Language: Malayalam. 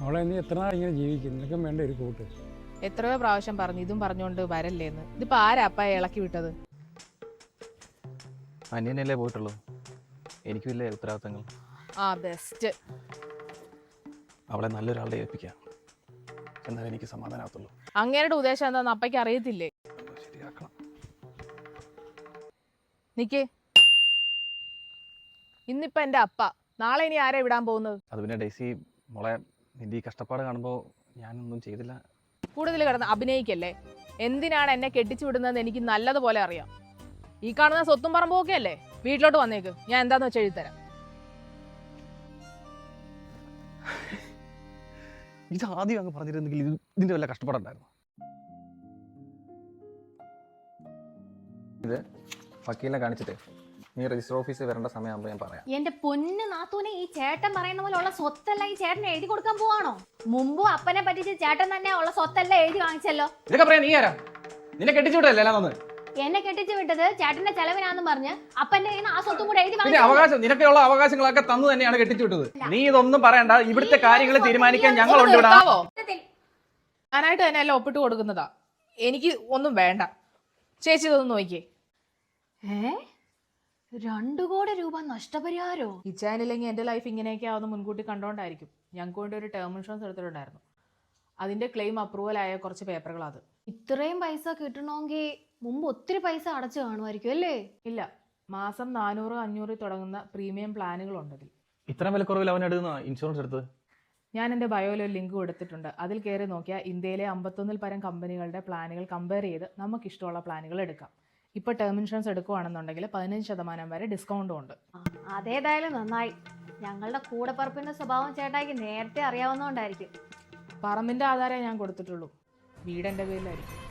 അവളെ നീ എത്ര നാൾ ഇങ്ങനെ ജീവിക്കും? നിനക്കും വേണ്ട ഒരു കൂട്ട്. എത്രയോ പ്രാവശ്യം പറഞ്ഞു ഇതും പറഞ്ഞുകൊണ്ട് വരല്ലേന്ന്. ഇതിപ്പോ ആരാ അപ്പ ഇളക്കി വിട്ടത്? അന്യനല്ലേ പോയിട്ടുള്ളൂ. എനിക്കുമില്ലേ ഉത്തരവാദിത്തങ്ങൾ. ആ ബെസ്റ്റ്. അവളെ നല്ലൊരാളുടെ ഏൽപ്പിക്കാം. എന്നാലേ എനിക്ക് സമാധാനമാകത്തുള്ളൂ അങ്ങേരുടെ ഉദ്ദേശം എന്താന്ന് അപ്പയ്ക്ക് അറിയത്തില്ലേ? നിക്കേ നിക്ക്. ഇന്നിപ്പോ എന്റെ അപ്പ. നാളെ ഇനി ആരാ വിടാൻ പോകുന്നത്? അത് പിന്നെ ഡെയ്സി മോളെ നിന്റെ ഈ കഷ്ടപ്പാട് കാണുമ്പോൾ ഞാനൊന്നും ചെയ്തില്ല. കൂടുതൽ കിടന്ന് അഭിനയിക്കല്ലേ? എന്തിനാണ് എന്നെ കെട്ടിച്ചു വിടുന്നതെന്ന് എനിക്ക് നല്ലതുപോലെ അറിയാം. ഈ കാണുന്ന സ്വത്തും പറമ്പും ഒക്കെ അല്ലേ? വീട്ടിലോട്ട് വന്നേക്ക്. ഞാൻ എന്താന്ന് വെച്ചാൽ എഴുതിത്തരാം. ഇത് ആദ്യം അങ്ങ് പറഞ്ഞിരുന്നെങ്കിൽ ഇത് ഇതിന്റെ വല്ല കഷ്ടപ്പാടുണ്ടായിരുന്നു? ഇത് വക്കീലിനെ കാണിച്ചിട്ട്. നീ രജിസ്റ്റർ ഓഫീസിൽ വരേണ്ട സമയമാകുമ്പോൾ ഞാൻ പറയാം. എന്റെ പൊന്ന് നാത്തൂനെ ഈ ചേട്ടൻ പറയുന്ന പോലെ ഉള്ള സ്വത്തല്ല ഈ ചേട്ടൻ എഴുതി കൊടുക്കാൻ പോവാണോ? മുമ്പും അപ്പനെ പറ്റിച്ച് ചേട്ടൻ തന്നെ ഉള്ള സ്വത്തല്ല എഴുതി വാങ്ങിച്ചല്ലോ. ഇതൊക്കെ പറയാം നീ ആരാ? നിന്നെ കെട്ടിച്ചു വിട്ടല്ലേ തന്ന്? എന്നെ കെട്ടിച്ചു വിട്ടത് ചേട്ടന്റെ ചെലവിനാന്ന് പറഞ്ഞ് അപ്പന്റെ കയ്യിൽ നിന്ന് ആ സ്വത്തും കൂടെ എഴുതി പിന്നെ വാങ്ങിച്ചു. അവകാശം നിനക്കുള്ള അവകാശങ്ങളൊക്കെ തന്നു തന്നെയാണ് കെട്ടിച്ചു വിട്ടത്. നീ ഇതൊന്നും പറയണ്ട ഇവിടുത്തെ കാര്യങ്ങൾ തീരുമാനിക്കാൻ ഞങ്ങളുണ്ട് ഇവിടെ. നിർത്താവോ? ഞാനായിട്ട് തന്നെ എല്ലാം ഒപ്പിട്ട് കൊടുക്കുന്നതാ. എനിക്ക് ഒന്നും വേണ്ട. ചേച്ചി ഇതൊന്ന് നോക്കിയേ. ഏ? രണ്ടു കോടി രൂപ നഷ്ടപരിഹാരോ? ഇച്ചാനില്ലെങ്കിൽ എന്റെ ലൈഫ് ഇങ്ങനെയൊക്കെ ആവുന്ന മുൻകൂട്ടി കണ്ടോണ്ടായിരിക്കും. ഞങ്ങൾക്ക് വേണ്ടി ഒരു ടേം ഇൻഷുറൻസ് എടുത്തിട്ടുണ്ടായിരുന്നു. അതിന്റെ ക്ലെയിം അപ്രൂവൽ ആയ കുറച്ച് പേപ്പറുകൾ അത്. ഇത്രയും പൈസ കിട്ടണമെങ്കിൽ മുമ്പ് ഒത്തിരി പൈസ അടച്ചു കാണുമായിരിക്കും അല്ലേ? ഇല്ല. മാസം നാനൂറ് അഞ്ഞൂറ് തുടങ്ങുന്ന പ്രീമിയം പ്ലാനുകളുണ്ട് ഉണ്ടതിൽ ഇത്രയും വിലക്കുറവിൽ അവൻ എടുക്കുന്ന ഇൻഷുറൻസ് എടുത്തത്? ഞാൻ എന്റെ ബയോയിൽ ഒരു ലിങ്ക് കൊടുത്തിട്ടുണ്ട്. അതിൽ കയറി നോക്കിയാൽ ഇന്ത്യയിലെ അമ്പത്തൊന്നിൽ പരം കമ്പനികളുടെ പ്ലാനുകൾ കമ്പയർ ചെയ്ത് നമുക്ക് ഇഷ്ടമുള്ള പ്ലാനുകൾ എടുക്കാം. ഇപ്പോൾ ടേം ഇൻഷുറൻസ് എടുക്കുകയാണെന്നുണ്ടെങ്കിൽ പതിനഞ്ച് ശതമാനം വരെ ഡിസ്കൗണ്ടും ഉണ്ട്. ആ, അതേതായാലും നന്നായി. ഞങ്ങളുടെ കൂടപ്പറപ്പിന്റെ സ്വഭാവം ചേട്ടായിക്ക് നേരത്തെ അറിയാവുന്നതുകൊണ്ടായിരിക്കും. പറമ്പിന്റെ ആധാരമേ ഞാൻ കൊടുത്തിട്ടുള്ളൂ. വീട് എന്റെ പേരിലായിരിക്കും.